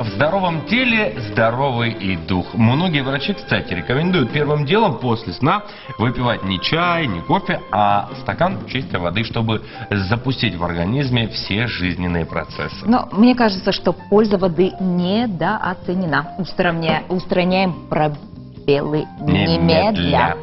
В здоровом теле здоровый и дух. Многие врачи, кстати, рекомендуют первым делом после сна выпивать не чай, не кофе, а стакан чистой воды, чтобы запустить в организме все жизненные процессы. Но мне кажется, что польза воды недооценена. Устраня- Устраняем пробелы немедля.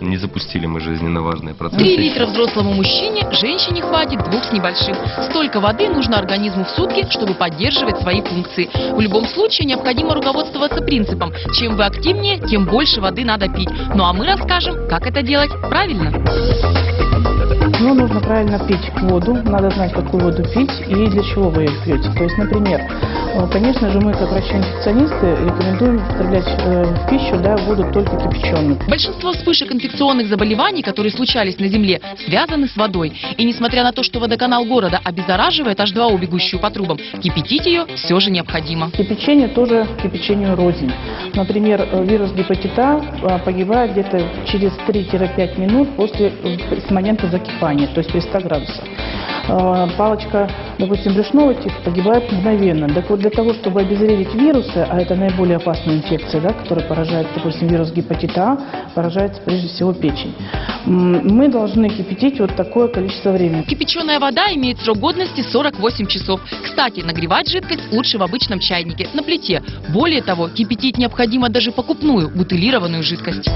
Не запустили мы жизненно важные процессы. Три литра взрослому мужчине, женщине хватит двух с небольшим. Столько воды нужно организму в сутки, чтобы поддерживать свои функции. В любом случае необходимо руководствоваться принципом, чем вы активнее, тем больше воды надо пить. Ну а мы расскажем, как это делать правильно. Но нужно правильно пить воду, надо знать, какую воду пить и для чего вы ее пьете. То есть, например, конечно же, мы, как врачи-инфекционисты, рекомендуем употреблять э, в пищу да, воду только кипяченую. Большинство вспышек инфекционных заболеваний, которые случались на Земле, связаны с водой. И несмотря на то, что водоканал города обеззараживает H2O, бегущую по трубам, кипятить ее все же необходимо. Кипячение тоже кипячению рознь. Например, э, вирус гепатита э, погибает где-то через 3-5 минут после, э, с момента закипания, то есть при 100 градусах. Э, Палочка, допустим, брюшного типа погибает мгновенно. Так вот, для того, чтобы обезвредить вирусы, а это наиболее опасная инфекция, да, которая поражает, допустим, вирус гепатита А, поражает прежде всего печень, мы должны кипятить вот такое количество времени. Кипяченая вода имеет срок годности 48 часов. Кстати, нагревать жидкость лучше в обычном чайнике, на плите. Более того, кипятить необходимо даже покупную, бутылированную жидкость.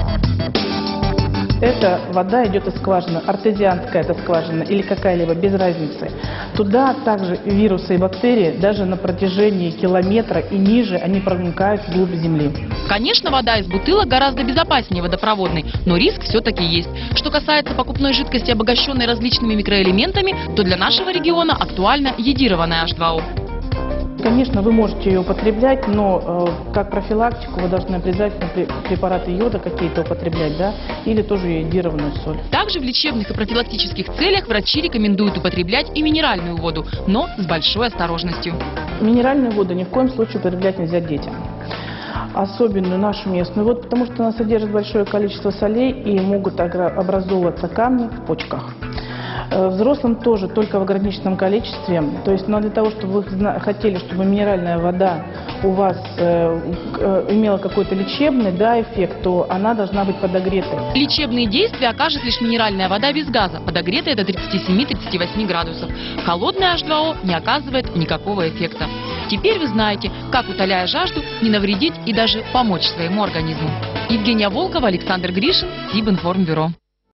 Эта вода идет из скважины, артезианская эта скважина или какая-либо, без разницы. Туда также вирусы и бактерии даже на протяжении километра и ниже они проникают вглубь земли. Конечно, вода из бутылок гораздо безопаснее водопроводной, но риск все-таки есть. Что касается покупной жидкости, обогащенной различными микроэлементами, то для нашего региона актуальна йодированная H2O. Конечно, вы можете ее употреблять, но э, как профилактику вы должны обязательно пре- препараты йода какие-то употреблять, да, или тоже йодированную соль. Также в лечебных и профилактических целях врачи рекомендуют употреблять и минеральную воду, но с большой осторожностью. Минеральную воду ни в коем случае употреблять нельзя детям. Особенную нашу местную воду, потому что она содержит большое количество солей и могут образовываться камни в почках. Э, Взрослым тоже, только в ограниченном количестве. То есть, но для того, чтобы вы хотели, чтобы минеральная вода у вас э, э, имела какой-то лечебный да, эффект, то она должна быть подогретой. Лечебные действия окажет лишь минеральная вода без газа, подогретая до 37-38 градусов. Холодная H2O не оказывает никакого эффекта. Теперь вы знаете, как, утоляя жажду, не навредить и даже помочь своему организму. Евгения Волкова, Александр Гришин, Сибинформбюро.